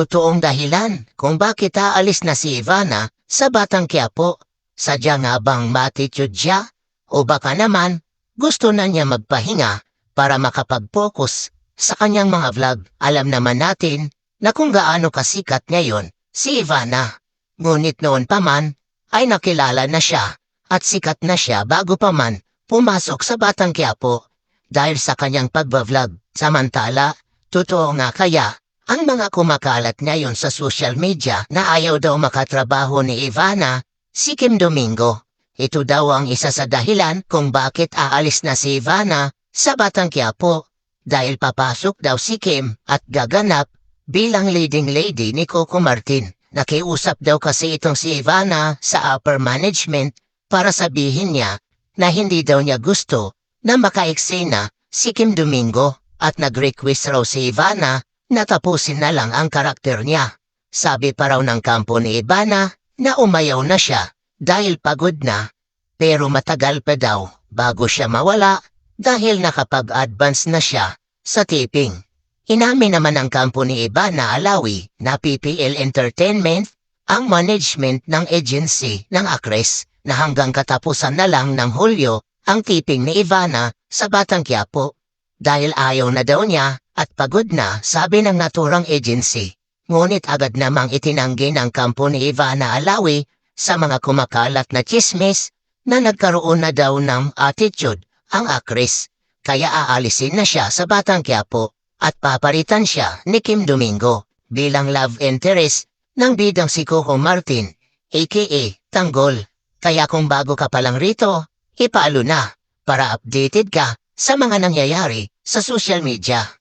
totoong dahilan kung bakit aalis na si Ivana sa Batang Quiapo. Sadya nga bang matitude siya? O baka naman, gusto na niya magpahinga para makapag-focus sa kanyang mga vlog. Alam naman natin na kung gaano kasikat ngayon si Ivana. Ngunit noon pa man ay nakilala na siya at sikat na siya bago pa man pumasok sa Batang Quiapo dahil sa kanyang pagbablog. Samantala, totoo nga kaya ang mga kumakalat ngayon sa social media na ayaw daw makatrabaho ni Ivana, si Kim Domingo. Ito daw ang isa sa dahilan kung bakit aalis na si Ivana sa Batang Quiapo dahil papasok daw si Kim at gaganap bilang leading lady ni Coco Martin. Nakiusap daw kasi itong si Ivana sa upper management para sabihin niya na hindi daw niya gusto na makaeksena si Kim Domingo at nag-request raw si Ivana na tapusin na lang ang karakter niya. Sabi pa raw ng kampo ni Ivana na umayaw na siya dahil pagod na pero matagal pa daw bago siya mawala dahil nakapag-advance na siya sa taping. Inamin naman ng kampo ni Ivana Alawi na PPL Entertainment ang management ng agency ng Acres na hanggang katapusan na lang ng Hulyo ang tiping ni Ivana sa Batang Quiapo dahil ayaw na daw niya at pagod na sabi ng naturang agency. Ngunit agad namang itinanggi ng kampo ni Ivana Alawi sa mga kumakalat na chismis na nagkaroon na daw ng attitude ang Acres kaya aalisin na siya sa Batang Quiapo at paparitan siya ni Kim Domingo bilang love interest ng bidang si Coco Martin aka Tanggol. Kaya kung bago ka pa lang rito, ipaalo na para updated ka sa mga nangyayari sa social media.